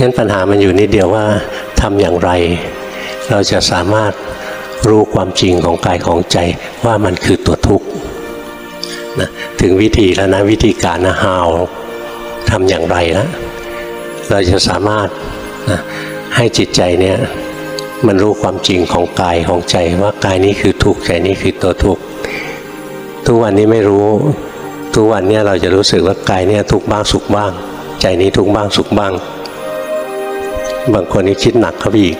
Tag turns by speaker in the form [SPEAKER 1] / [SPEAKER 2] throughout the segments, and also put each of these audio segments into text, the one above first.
[SPEAKER 1] งั้นปัญหามันอยู่นิดเดียวว่าทำอย่างไร เราจะสามารถรู้ความจริงของกายของใจว่ามันคือตัวทุกข์นะถึงวิธีแล้วนะวิธีการนะ how ทำอย่างไรนะเราจะสามารถนะให้จิตใจเนี่ยมันรู้ความจริงของกายของใจว่ากายนี้คือทุกข์ใจนี้คือตัวทุกข์ทุกวันนี้ไม่รู้ ทุกวันนี้เราจะรู้สึกว่ากายเนี่ยทุกข์บ้างสุขบ้าง ใจนี้ทุกข์บ้างสุขบ้าง บางคนนี่คิดหนักเข้าไปอีก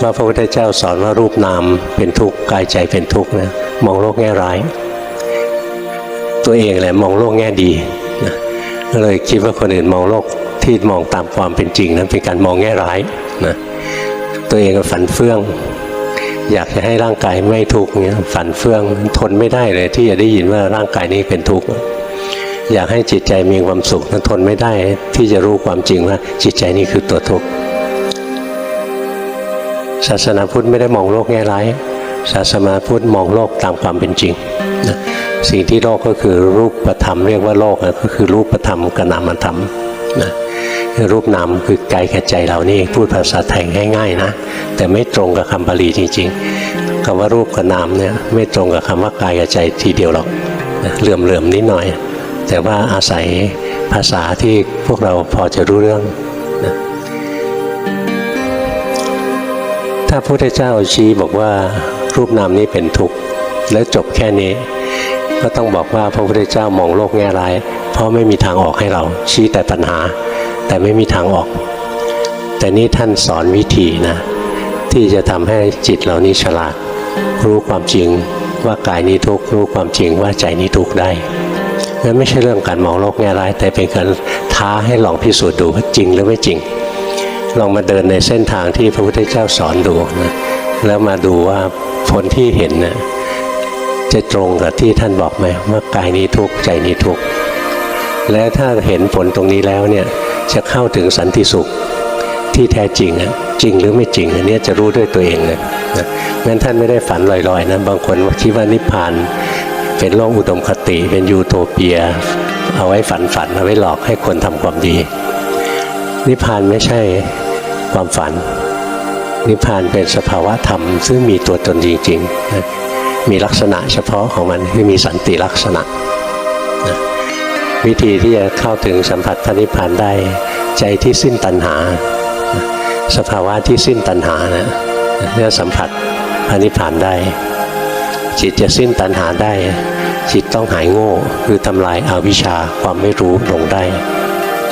[SPEAKER 1] ว่าพระพุทธเจ้าสอนว่ารูปนามเป็นทุกข์กายใจเป็นทุกข์นะมองโลกแง่ร้าย ตัวเองแหละมองโลกแง่ดีนะก็เลยคิดว่าคนอื่นมองโลกที่มองตามความเป็นจริงนั้นเป็นการมองแง่ร้ายนะตัวเองก็ฝันเฟื่อง อยากจะให้ร่างกายไม่ทุกข์เงี้ยฝันเฟื่องทนไม่ได้เลยที่จะได้ยินว่าร่างกายนี้เป็นทุกข์ อยากให้จิตใจมีความสุขนั้นทนไม่ได้ที่จะรู้ความจริงว่าจิตใจนี้คือตัวทุกข์ศาสนาพุทธไม่ได้มองโลกแง่ร้ายศาสนาพุทธมองโลกตามความเป็นจริงนะสิ่งที่โลกก็คือรูปธรรมเรียกว่าโลกนะก็คือรูปธรรมกับนามธรรมนะรูปนามคือกายกับใจเรานี่พูดภาษาไทยง่ายๆนะแต่ไม่ตรงกับคำบาลีจริงๆคำว่ารูปกับนามเนี่ยไม่ตรงกับคำว่ากายกับใจทีเดียวหรอกนะเหลื่อมๆนิดหน่อย แต่ว่าอาศัยภาษาที่พวกเราพอจะรู้เรื่องนะถ้าพระพุทธเจ้าชี้บอกว่ารูปนามนี้เป็นทุกข์แล้วจบแค่นี้ ก็ต้องบอกว่าพระพุทธเจ้ามองโลกแง่ร้าย เพราะไม่มีทางออกให้เราชี้แต่ปัญหา แต่ไม่มีทางออก แต่นี่ท่านสอนวิธีนะที่จะทำให้จิตเรานี้ฉลาด รู้ความจริงว่ากายนี้ทุกข์รู้ความจริงว่าใจนี้ทุกข์ได้ นั่นไม่ใช่เรื่องการมองโลกแง่ร้าย แต่เป็นการท้าให้ลองพิสูจน์ดูว่าจริงหรือไม่จริง ลองมาเดินในเส้นทางที่พระพุทธเจ้าสอนดูนะแล้วมาดูว่าผลที่เห็นนะจะตรงกับที่ท่านบอกไหมว่ากายนี้ทุกข์ใจนี้ทุกข์และถ้าเห็นผลตรงนี้แล้วเนี่ยจะเข้าถึงสันติสุขที่แท้จริงอะจริงหรือไม่จริงอันนี้จะรู้ด้วยตัวเองเลยนะงั้นท่านไม่ได้ฝันลอยๆนะบางคนคิดว่านิพพาน เป็นโลกอุดมคติ เป็นยูโทเปีย เอาไว้ฝันฝันเอาไว้หลอกให้คนทำความดี นิพพานไม่ใช่ความฝัน นิพพานเป็นสภาวะธรรม ซึ่งมีตัวตนจริงๆนะมีลักษณะเฉพาะของมันคือมีสันติลักษณะนะวิธีที่จะเข้าถึงสัมผัสพระนิพพานได้ใจที่สิ้นตัณหา สภาวะที่สิ้นตัณหานะจะสัมผัสพระนิพพานได้ จิตจะสิ้นตัณหาได้ จิตต้องหายโง่ คือทำลายอาวิชชาความไม่รู้ลงได้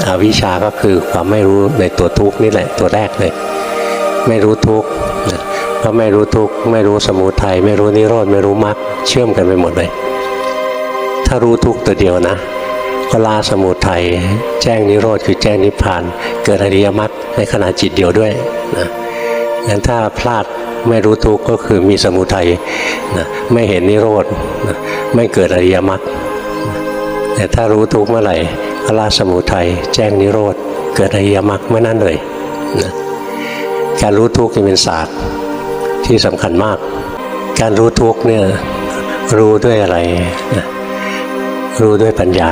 [SPEAKER 1] อวิชชาก็คือความไม่รู้ในตัวทุกข์นี่แหละตัวแรกเลย ไม่รู้ทุกข์นะเพราะไม่รู้ทุกข์ไม่รู้สมุทัยไม่รู้นิโรธไม่รู้มรรคเชื่อมกันไปหมดเลย ถ้ารู้ทุกข์ตัวเดียวนะ ก็ลาสมุทัยแจ้งนิโรธคือแจ้งนิพพาน เกิดอริยมรรคในขณะจิตเดียวด้วยนะ งั้นถ้าพลาดไม่รู้ทุกข์ก็คือมีสมุทัยนะไม่เห็นนิโรธนะไม่เกิดอริยมรรคแต่ถ้ารู้ทุกข์เมื่อไหร่ก็ละสมุทัยแจ้งนิโรธ เกิดอริยมรรคเมื่อนั้นเลยนะการรู้ทุกข์เป็นศาสตร์ที่สำคัญมาก การรู้ทุกข์เนี่ยรู้ด้วยอะไรนะรู้ด้วยปัญญา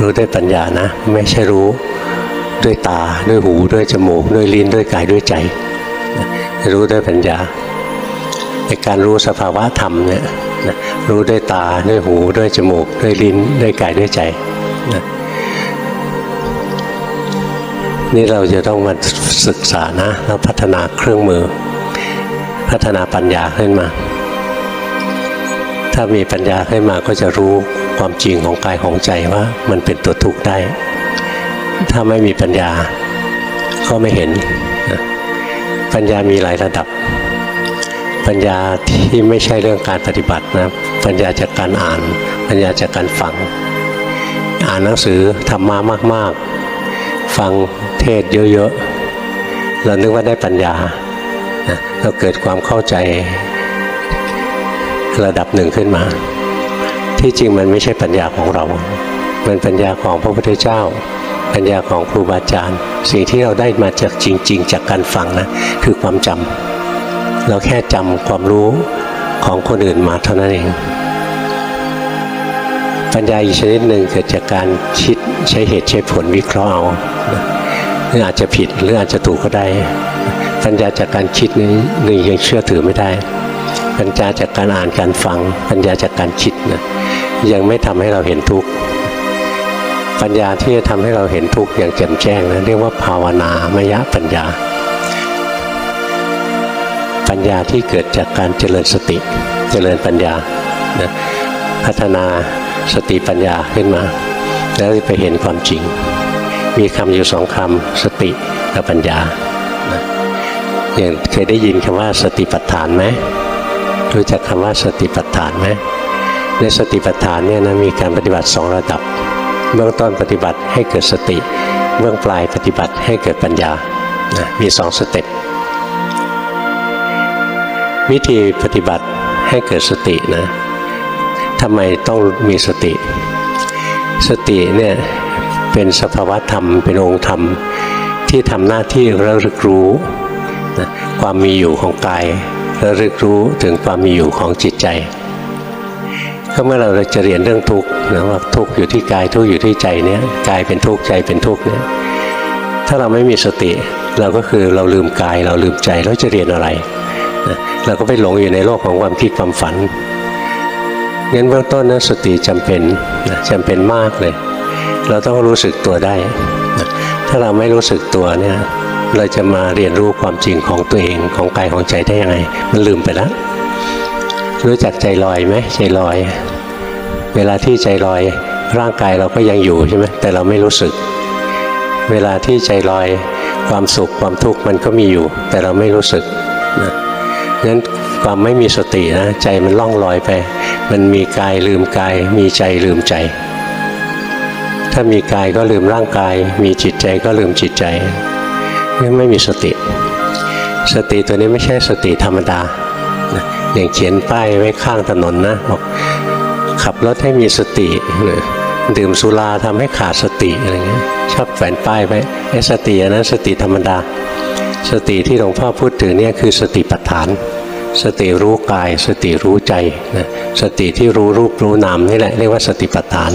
[SPEAKER 1] รู้ด้วยปัญญานะ ไม่ใช่รู้ ด้วยตาด้วยหูด้วยจมูก ด้วยลิ้นด้วยกายด้วยใจ รู้ด้วยปัญญาในการรู้สภาวะธรรมเนี่ยรู้ด้วยตาด้วยหูด้วยจมูก ด้วยลิ้นด้วยกายด้วยใจนะนี่เราจะต้องมาศึกษานะแล้วพัฒนาเครื่องมือ พัฒนาปัญญาขึ้นมา ถ้ามีปัญญาขึ้นมาก็จะรู้ความจริงของกายของใจว่ามันเป็นตัวทุกข์ได้ ถ้าไม่มีปัญญาก็ไม่เห็น ปัญญามีหลายระดับ ปัญญาที่ไม่ใช่เรื่องการปฏิบัตินะปัญญาจากการอ่าน ปัญญาจากการฟัง อ่านหนังสือธรรมะมาก ๆ ฟังเทศเยอะ ๆ เรานึกว่าได้ปัญญาเราเกิดความเข้าใจระดับหนึ่งขึ้นมา ที่จริงมันไม่ใช่ปัญญาของเรา มันปัญญาของพระพุทธเจ้า ปัญญาของครูบาอาจารย์ สิ่งที่เราได้มาจากจริง ๆ จากการฟังนะคือความจำเราแค่จำความรู้ของคนอื่นมาเท่านั้นเอง ปัญญาอีกชนิดหนึ่งเกิดจากการคิดใช้เหตุใช้ผลวิเคราะห์เอานะรืออาจจะผิดหรืออาจจะถูกก็ได้ ปัญญาจากการคิดนี่นี่งยังเชื่อถือไม่ได้ ปัญญาจากการอ่านการฟัง ปัญญาจากการคิดนะยังไม่ทำให้เราเห็นทุก ปัญญาที่จะทำให้เราเห็นทุกข์อย่างแจ่มแจ้งนะเรียกว่าภาวนามยปัญญา ปัญญาที่เกิดจากการเจริญสติ เจริญปัญญานะพัฒนาสติปัญญาขึ้นมา แล้วไปเห็นความจริง มีคำอยู่สองคำสติกับปัญญาอย่างเคยได้ยินคำว่าสติปัฏฐานไหมรู้จักคำว่าสติปัฏฐานไหมในสติปัฏฐานเนี่ยนะมีการปฏิบัติสองระดับ เบื้องต้นปฏิบัติให้เกิดสติ เบื้องปลายปฏิบัติให้เกิดปัญญานะมีสองสเต็ปวิธีปฏิบัติให้เกิดสตินะทำไมต้องมีสติ สติเนี่ยเป็นสภาวะธรรมเป็นองค์ธรรมที่ทำหน้าที่ระลึกรู้นะความมีอยู่ของกายระลึกรู้ถึงความมีอยู่ของจิตใจ ก็เมื่อเราจะเรียนเรื่องทุกข์นะว่าทุกข์อยู่ที่กายทุกข์อยู่ที่ใจเนี่ยกายเป็นทุกข์ใจเป็นทุกข์เนี่ยถ้าเราไม่มีสติเราก็คือเราลืมกายเราลืมใจเราจะเรียนอะไรนะเราก็ไปหลงอยู่ในโลกของความคิดความฝันงั้นเบื้องต้นนะสติจำเป็นนะจำเป็นมากเลย เราต้องรู้สึกตัวได้นะถ้าเราไม่รู้สึกตัวเนี่ยเราจะมาเรียนรู้ความจริงของตัวเองของกายของใจได้ยังไง มันลืมไปแล้ว รู้จักใจลอยไหมใจลอย เวลาที่ใจลอย ร่างกายเราก็ยังอยู่ใช่ไหมแต่เราไม่รู้สึก เวลาที่ใจลอย ความสุขความทุกข์มันก็มีอยู่ แต่เราไม่รู้สึกนะงั้นความไม่มีสตินะใจมันล่องลอยไป มันมีกายลืมกาย มีใจลืมใจ ถ้ามีกายก็ลืมร่างกาย มีจิตใจก็ลืมจิตใจไม่มีสติ สติตัวนี้ไม่ใช่สติธรรมดา อย่างเขียนป้ายไว้ข้างถนนนะบอกขับรถให้มีสติดื่มสุราทำให้ขาดสติอะไรเงี้ยชอบแฝนป้ายไว้ไอ้สติอันนั้นสติธรรมดา สติที่หลวงพ่อพูดถึงเนี่ยคือสติปัฏฐาน สติรู้กาย สติรู้ใจนะสติที่รู้รูปรู้นามนี่แหละเรียกว่าสติปัฏฐาน